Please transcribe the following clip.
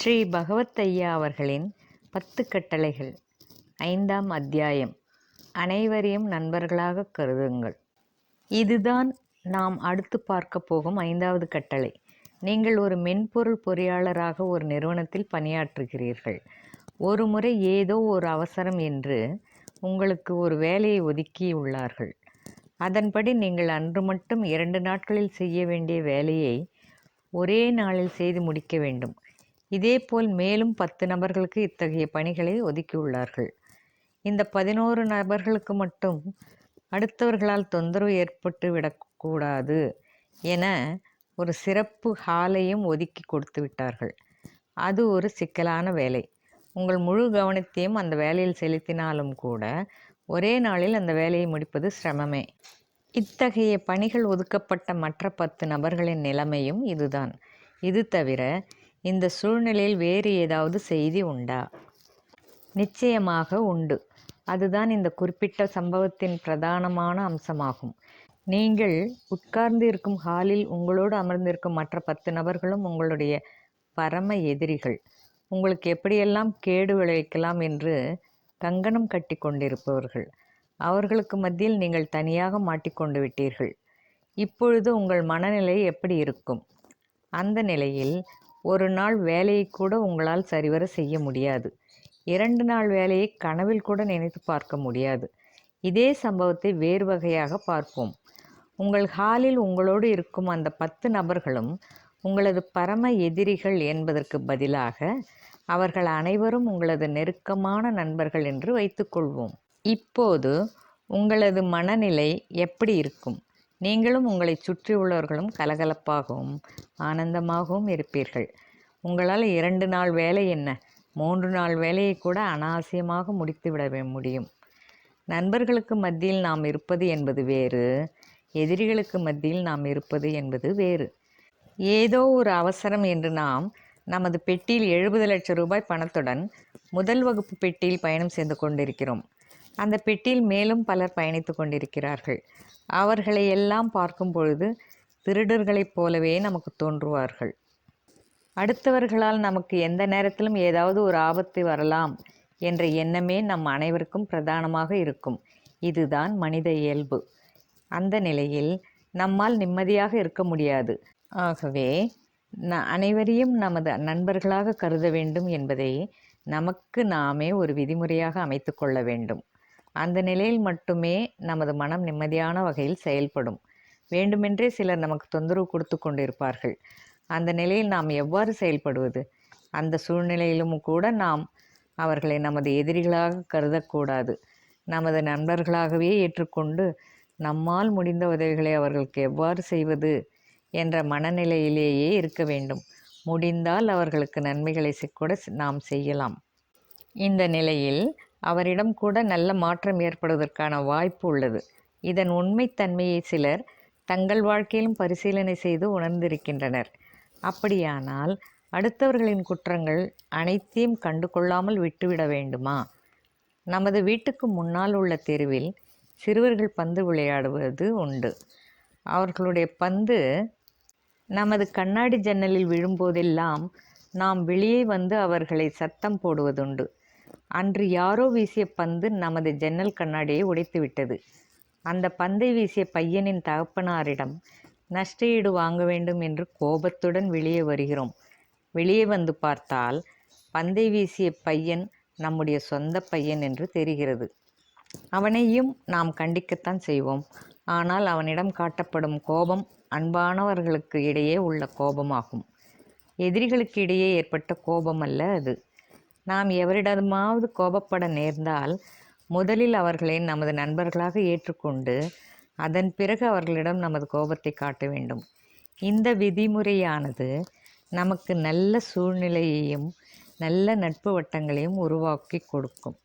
ஸ்ரீ பகவத் ஐயா அவர்களின் பத்து கட்டளைகள். ஐந்தாம் அத்தியாயம். அனைவரையும் நண்பர்களாக கருதுங்கள். இதுதான் நாம் அடுத்து பார்க்க போகும் ஐந்தாவது கட்டளை. நீங்கள் ஒரு மென்பொருள் பொறியாளராக ஒரு நிறுவனத்தில் பணியாற்றுகிறீர்கள். ஒரு முறை ஏதோ ஒரு அவசரம் என்று உங்களுக்கு ஒரு வேலையை ஒதுக்கியுள்ளார்கள். அதன்படி நீங்கள் அன்று மட்டும் இரண்டு நாட்களில் செய்ய வேண்டிய வேலையை ஒரே நாளில் செய்து முடிக்க வேண்டும். இதேபோல் மேலும் பத்து நபர்களுக்கு இத்தகைய பணிகளை ஒதுக்கியுள்ளார்கள். இந்த பதினோரு நபர்களுக்கு மட்டும் அடுத்தவர்களால் தொந்தரவு ஏற்பட்டு விடக்கூடாது என ஒரு சிறப்பு ஹாலையும் ஒதுக்கி கொடுத்து விட்டார்கள். அது ஒரு சிக்கலான வேலை. உங்கள் முழு கவனத்தையும் அந்த வேலையில் செலுத்தினாலும் கூட ஒரே நாளில் அந்த வேலையை முடிப்பது சிரமமே. இத்தகைய பணிகள் ஒதுக்கப்பட்ட மற்ற பத்து நபர்களின் நிலைமையும் இதுதான். இது தவிர இந்த சூழ்நிலையில் வேறு ஏதாவது செய்தி உண்டா? நிச்சயமாக உண்டு. அதுதான் இந்த குறிப்பிட்ட சம்பவத்தின் பிரதானமான அம்சமாகும். நீங்கள் உட்கார்ந்து இருக்கும் ஹாலில் உங்களோடு அமர்ந்திருக்கும் மற்ற பத்து நபர்களும் உங்களுடைய பரம எதிரிகள். உங்களுக்கு எப்படியெல்லாம் கேடு விளைவிக்கலாம் என்று கங்கணம் கட்டி கொண்டிருப்பவர்கள். அவர்களுக்கு மத்தியில் நீங்கள் தனியாக மாட்டிக்கொண்டு விட்டீர்கள். இப்பொழுது உங்கள் மனநிலை எப்படி இருக்கும்? அந்த நிலையில் ஒரு நாள் வேலையை கூட உங்களால் சரிவர செய்ய முடியாது. இரண்டு நாள் வேலையை கனவில் கூட நினைத்து பார்க்க முடியாது. இதே சம்பவத்தை வேறு வகையாக பார்ப்போம். உங்கள் ஹாலில் உங்களோடு இருக்கும் அந்த பத்து நபர்களும் உங்களது பரம எதிரிகள் என்பதற்கு பதிலாக அவர்கள் அனைவரும் உங்களது நெருக்கமான நண்பர்கள் என்று வைத்துக்கொள்வோம். இப்போது உங்களது மனநிலை எப்படி இருக்கும்? நீங்களும் உங்களை சுற்றியுள்ளவர்களும் கலகலப்பாகவும் ஆனந்தமாகவும் இருப்பீர்கள். உங்களால் இரண்டு நாள் வேலை என்ன? மூன்று நாள் வேலையை கூட அனாவசியமாக முடித்துவிட முடியும். நண்பர்களுக்கு மத்தியில் நாம் இருப்பது என்பது வேறு எதிரிகளுக்கு மத்தியில் நாம் இருப்பது என்பது வேறு. ஏதோ ஒரு அவசரம் என்று நாம் நமது பெட்டியில் எழுபது லட்சம் ரூபாய் பணத்துடன் முதல் வகுப்பு பெட்டியில் பயணம் செய்து கொண்டிருக்கிறோம். அந்த பெட்டியில் மேலும் பலர் பயணித்து கொண்டிருக்கிறார்கள். அவர்களை எல்லாம் பார்க்கும் பொழுது திருடர்களைப் போலவே நமக்கு தோன்றுவார்கள். அடுத்தவர்களால் நமக்கு எந்த நேரத்திலும் ஏதாவது ஒரு ஆபத்து வரலாம் என்ற எண்ணமே நம் அனைவருக்கும் பிரதானமாக இருக்கும். இதுதான் மனித இயல்பு. அந்த நிலையில் நம்மால் நிம்மதியாக இருக்க முடியாது. ஆகவே ந அனைவரையும் நமது நண்பர்களாக கருத வேண்டும் என்பதை நமக்கு நாமே ஒரு விதிமுறையாக அமைத்து கொள்ள வேண்டும். அந்த நிலையில் மட்டுமே நமது மனம் நிம்மதியான வகையில் செயல்படும். வேண்டுமென்றே சிலர் நமக்கு தொந்தரவு கொடுத்து கொண்டிருப்பார்கள். அந்த நிலையில் நாம் எவ்வாறு செயல்படுவது? அந்த சூழ்நிலையிலும் கூட நாம் அவர்களை நமது எதிரிகளாக கருதக்கூடாது. நமது நண்பர்களாகவே ஏற்றுக்கொண்டு நம்மால் முடிந்த உதவிகளை அவர்களுக்கு எவ்வாறு செய்வது என்ற மனநிலையிலேயே இருக்க வேண்டும். முடிந்தால் அவர்களுக்கு நன்மைகளை கூட நாம் செய்யலாம். இந்த நிலையில் அவரிடம் கூட நல்ல மாற்றம் ஏற்படுவதற்கான வாய்ப்பு உள்ளது. இதன் உண்மைத்தன்மையை சிலர் தங்கள் வாழ்க்கையிலும் பரிசீலனை செய்து உணர்ந்திருக்கின்றனர். அப்படியானால் அடுத்தவர்களின் குற்றங்கள் அனைத்தையும் கண்டு கொள்ளாமல் விட்டுவிட வேண்டுமா? நமது வீட்டுக்கு முன்னால் உள்ள தெருவில் சிறுவர்கள் பந்து விளையாடுவது உண்டு. அவர்களுடைய பந்து நமது கண்ணாடி ஜன்னலில் விழும்போதெல்லாம் நாம் வெளியே வந்து அவர்களை சத்தம் போடுவதுண்டு. அன்று யாரோ வீசிய பந்து நமது ஜன்னல் கண்ணாடியை உடைத்துவிட்டது அந்த பந்தை வீசிய பையனின் தகப்பனாரிடம் நஷ்டஈடு வாங்க வேண்டும் என்று கோபத்துடன் வெளியே வருகிறோம். வெளியே வந்து பார்த்தால் பந்தை வீசிய பையன் நம்முடைய சொந்த பையன் என்று தெரிகிறது. அவனையும் நாம் கண்டிக்கத்தான் செய்வோம். ஆனால் அவனிடம் காட்டப்படும் கோபம் அன்பானவர்களுக்கு இடையே உள்ள கோபமாகும். எதிரிகளுக்கு இடையே ஏற்பட்ட கோபம் அல்ல அது. நாம் எவரிடமாவது கோபப்பட நேர்ந்தால் முதலில் அவர்களை நமது நண்பர்களாக ஏற்றுக்கொண்டு அதன் பிறகு அவர்களிடம் நமது கோபத்தை காட்ட வேண்டும். இந்த விதிமுறையானது நமக்கு நல்ல சூழ்நிலையையும் நல்ல நட்பு வட்டங்களையும் உருவாக்கி கொடுக்கும்.